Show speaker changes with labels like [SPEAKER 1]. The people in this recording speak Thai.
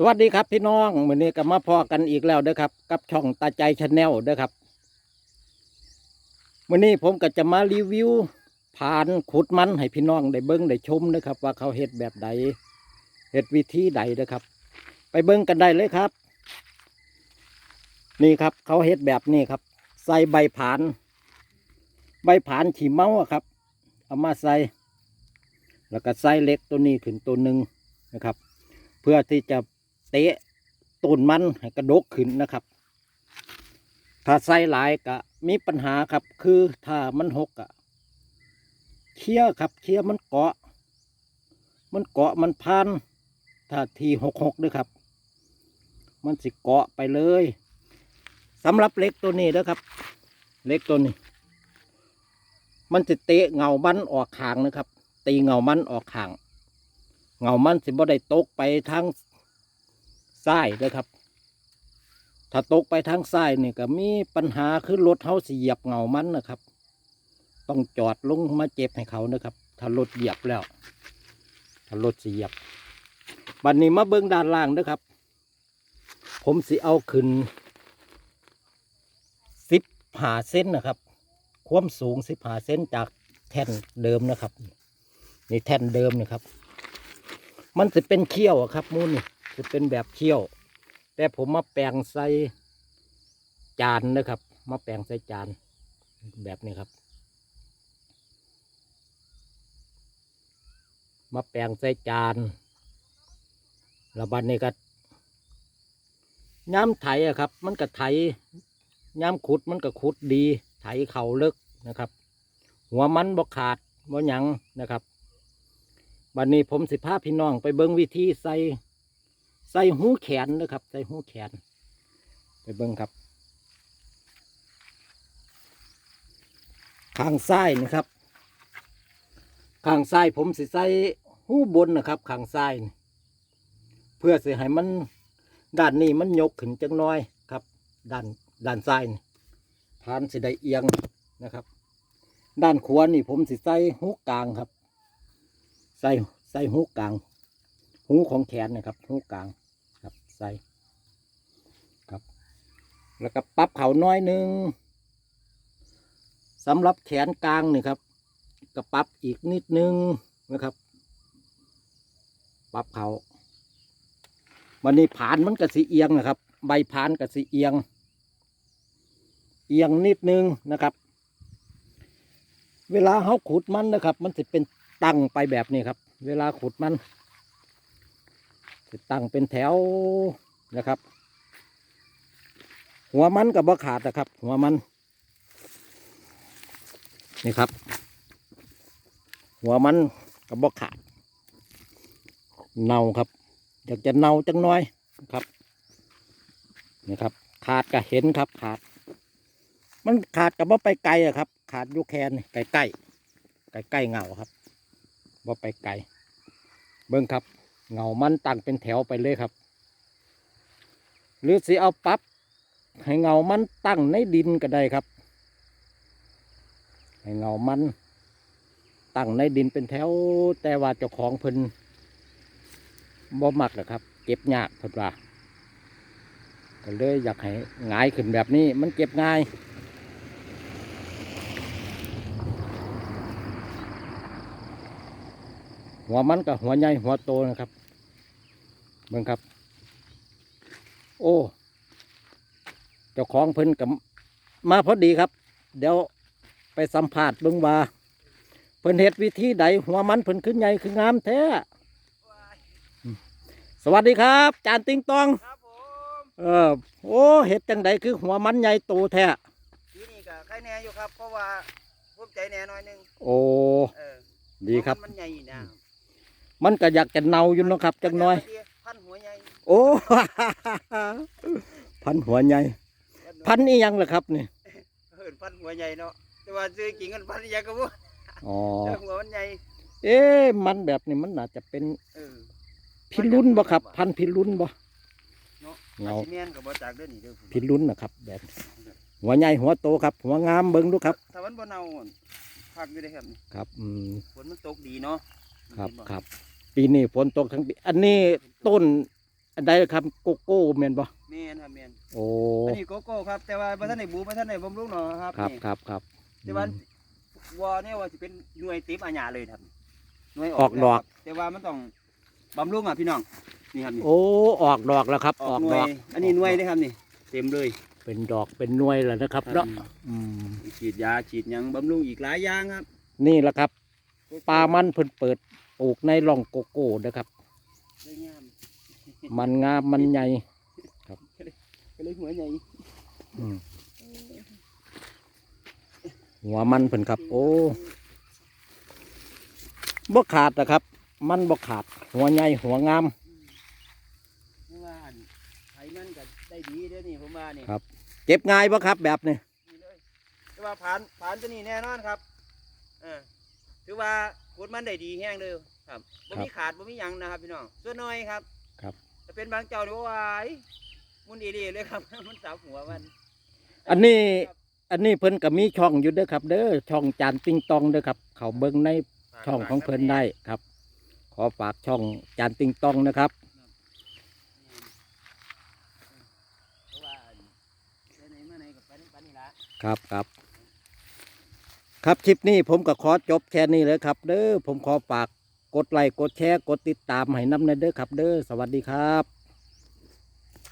[SPEAKER 1] สวัสดีครับพี่น้องมื้อนี้ก็มาพอกันอีกแล้วเด้อครับ กับช่องตาใจชาแนลเด้อครับมื้อนี้ผมก็จะมารีวิวผ่านขุดมันให้พี่น้องได้เบิ้งได้ชมนะครับ ว่าเขาเฮ็ดแบบใดเฮ็ดวิธีใดเด้อครับ ไปเบิ้งกันได้เลยครับ นี่ครับ เขาเฮ็ดแบบนี้ครับ ใส่ใบผาน ใบผานฉีเมาครับ เอามาใส่ แล้วก็ใส่เล็กตัวนี้ขึ้นตัวหนึ่งนะครับ เพื่อที่จะ เตะต้นมันให้กระดกขึ้นนะครับ ถ้าใส่หลายก็มีปัญหาครับ คือถ้ามันหกอะเคี้ยครับเคี้ยมันเกาะ มันเกาะมันพันถ้าทีหกหกด้วยครับ มันสิเกาะไปเลยสำหรับเล็กตัวนี้นะครับ เล็กตัวนี้ มันจะเตะเงามันออกขางนะครับ ตีเงามันออกขาง เงามันสิบ่ได้ตกไปทาง ซ้ายเด้อครับ ถ้าตกไปทางซ้ายนี่ก็มีปัญหาคือรถเฮาเหยียบเงามันนะครับ ต้องจอดลงมาเจ็บให้เขานะครับ ถ้ารถเหยียบแล้ว ถ้ารถเหยียบบัดนนี้มาเบิ้งด้านล่างเด้อครับ ผมสิเอาขึ้นสิบหาเส้นนะครับ ความสูงสิบหาเส้นจากแท่นเดิมนะครับ นี่แท่นเดิมนี่ครับ มันจะเป็นเขี้ยวครับมูนนี่ จะเป็นแบบเขี้ยว แต่ผมมาแปลงใส่จานนะครับ มาแปลงใส่จานแบบนี้ครับ มาแปลงใส่จานแล้วบัดนี้ก็ย้ำไถอะครับ มันก็ไถย้ำขุดมันก็ขุดดี ไถเข่าลิกนะครับ หัวมันบ่ขาดบ่หยังนะครับวันนี้ผมสิพาพี่น้องไปเบิ้งวิธีใส่ ใส่หูแขนนะครับ ใส่หูแขน ไปเบิ้งครับ ข้างซ้ายนะครับ ข้างซ้ายผมสิใส่หูบนนะครับ ข้างซ้าย เพื่อสิให้มันด้านนี้มันยกขึ้นจังน้อยครับ ด้านด้านซ้ายนี่านสิได้เอียงนะครับ ด้านขวานี่ผมสิใส่หูกลางครับ ใส่ใส่หูกลางหูของแขนนะครับหูกลาง ใส่ครับ แล้วก็ปรับเขาน้อยหนึ่งสำหรับแขนกลางนี่ครับก็ปรับอีกนิดนึงนะครับ ปรับเขาวันนี้ผานมันกระสีเอียงนะครับ ใบผานกระสีเอียง เอียงนิดนึงนะครับ เวลาเขาขุดมันนะครับ มันจะเป็นตั้งไปแบบนี้ครับ เวลาขุดมัน ตั้งเป็นแถวนะครับ หัวมันกับบ่ขาดนะครับ หัวมัน นี่ครับ หัวมันกับบ่ขาด เน่าครับ อยากจะเน่าจังน้อยครับ นี่ครับ ขาดก็เห็นครับขาด มันขาดกับว่าไปไกลอะครับ ขาดอยูแคนใกล้ใกล้ใกล้ใกล้เงาครับว่าไปไกลเบิ้งครับ เงามันตั้งเป็นแถวไปเลยครับ หรือสิเอาปับให้เงามันตั้งในดินก็ได้ครับ ให้เงามันตั้งในดินเป็นแถว แต่ว่าเจ้าของเพิ่นบ่มักหรอกครับ เก็บยากเพิ่นว่าก็เลยอยากให้หงายขึ้นแบบนี้มันเก็บง่ายหัวมันกับหัวใหญ่หัวโตนะครับ เบิ่งครับ โอ้เจ้าของเพิ่นกับมาพอดีครับ เดี๋ยวไปสัมผัสเบิ่งว่าเพิ่นเฮ็ดวิธีใดหัวมันเพิ่นขึ้นใหญ่ขึ้นงามแท้อืมสวัสดีครับ จานติงตอง
[SPEAKER 2] ครับผม
[SPEAKER 1] เออโอ้เฮ็ดจังใดคือหัวมันใหญ่โตแท้
[SPEAKER 2] ทีนี้ก็ใครแน่อยู่ครับเพราะว่าภูมิใจแน่หน่อยหนึง
[SPEAKER 1] โอ้
[SPEAKER 2] เออ
[SPEAKER 1] ดีครับ
[SPEAKER 2] เพาะมันใหญ่นะ
[SPEAKER 1] มันก็อยากจะเนาอยู่เนาะครับจักหน้อย
[SPEAKER 2] พันหัวใหญ่
[SPEAKER 1] โอ้ พันหัวใหญ่ พันนี่ยังเหรอครับนี่
[SPEAKER 2] เอิ้นพันหัวใหญ่เนาะแต่ว่าซื้อกิ่งกันพันใหญ่ก็บ่
[SPEAKER 1] อ๋อ
[SPEAKER 2] แต่หัวมันใหญ่
[SPEAKER 1] เอ๊ะมันแบบนี้มันน่าจะเป็น
[SPEAKER 2] เออ
[SPEAKER 1] พิรุนบ่ครับ พันพิรุนบ่
[SPEAKER 2] เนาะ
[SPEAKER 1] เงา
[SPEAKER 2] อาสิแม่นก็บ่จากเด้อนี่เด้อ
[SPEAKER 1] พิรุนนะครับ แบบ หัวใหญ่หัวโตครับ หัวงามเบิ้งดูครับ
[SPEAKER 2] ถ้ามันบ่เน่าพักอยู่ได้อครับนี่
[SPEAKER 1] ครับอืม
[SPEAKER 2] ฝนมันตกดีเนาะ
[SPEAKER 1] ครับ
[SPEAKER 2] เห็น
[SPEAKER 1] ครับ ปีนี้ฝนตกทั้งปี อันนี้ต้น อันใดครับโกโก้แม่นบ่
[SPEAKER 2] แมนครับแมน
[SPEAKER 1] โอ้
[SPEAKER 2] อันนี้โกโก้ครับ แต่ว่าบ่ทันได้บูบ่ทันได้บำรุงเนาะครับ
[SPEAKER 1] ครับ
[SPEAKER 2] นี่
[SPEAKER 1] ครับครับ
[SPEAKER 2] แต่ว่าวัวเนี่ยว่าสิเป็นหน่วยติบอาญาเลยครับหน่วย
[SPEAKER 1] ออกดอก
[SPEAKER 2] แล้วครับแต่ว่ามันต้องบำรุงอะพี่น้องนี่ครับนี่
[SPEAKER 1] โอ้ออกดอกแล้วครับ
[SPEAKER 2] อ
[SPEAKER 1] อ
[SPEAKER 2] อ
[SPEAKER 1] อกก
[SPEAKER 2] หน่
[SPEAKER 1] ด
[SPEAKER 2] ว
[SPEAKER 1] อยก
[SPEAKER 2] อันนี้หน่วยเลยครับนี่ เต็มเลย
[SPEAKER 1] เป็นดอกเป็นหน่วยแล้วนะครับเนาะอืม
[SPEAKER 2] ฉีดยาฉีดหยังบำรุงอีกหลายอย่างครับ
[SPEAKER 1] นี่แหละครับปลามันเพิ่นเปิดปลูกในร่องโกโก้นะครับ
[SPEAKER 2] เลยงา ม
[SPEAKER 1] มันงามมันใหญ่
[SPEAKER 2] ก็เลยหัวใหญ่
[SPEAKER 1] อืมหัวมันเพิ่นครับ โอ้บ่ขาดนะครับ มันบ่ขาด หัวใหญ่หัวงาม
[SPEAKER 2] เพราะว่าอันไถมันก็ได้ดีเด้อนี่ผมว่านี่
[SPEAKER 1] ครับ เก็บง่ายบ่ครับแบบนี้
[SPEAKER 2] นี่เลยแต่ว่าผ่านผ่านตัวนี้แน่นอนครับเออถือว่าขุดมันได้ดีแห้งเลยครับบ่มีขาดบ่มีหยังนะครับพี่น้องส่วนน้อยครับ
[SPEAKER 1] ครับ
[SPEAKER 2] จะ เป็นบางเจ้านี่ว่าไอ้มุนอีรีเลยครับ มันสับหัวมัน
[SPEAKER 1] อันนี้อันนี้เพิ่นก็มีช่องอยู่เด้อครับ เด้อช่องจานติงตองเด้อครับ เขาเบิ่งในช่องของเพิ่นได้ครับ ขอฝากช่องจานติงตองนะครับ
[SPEAKER 2] เพราะว่าไปไหนมาไหนกับไปนี่ปานนี่ละ
[SPEAKER 1] ครับครับ ครับคลิปนี้ผมก็ขอจบแค่นี้เลยครับ เด้อผมขอฝาก กดไลค์กดแชร์กดติดตามให้น้ำในเด้อครับเด้อสวัสดีครับ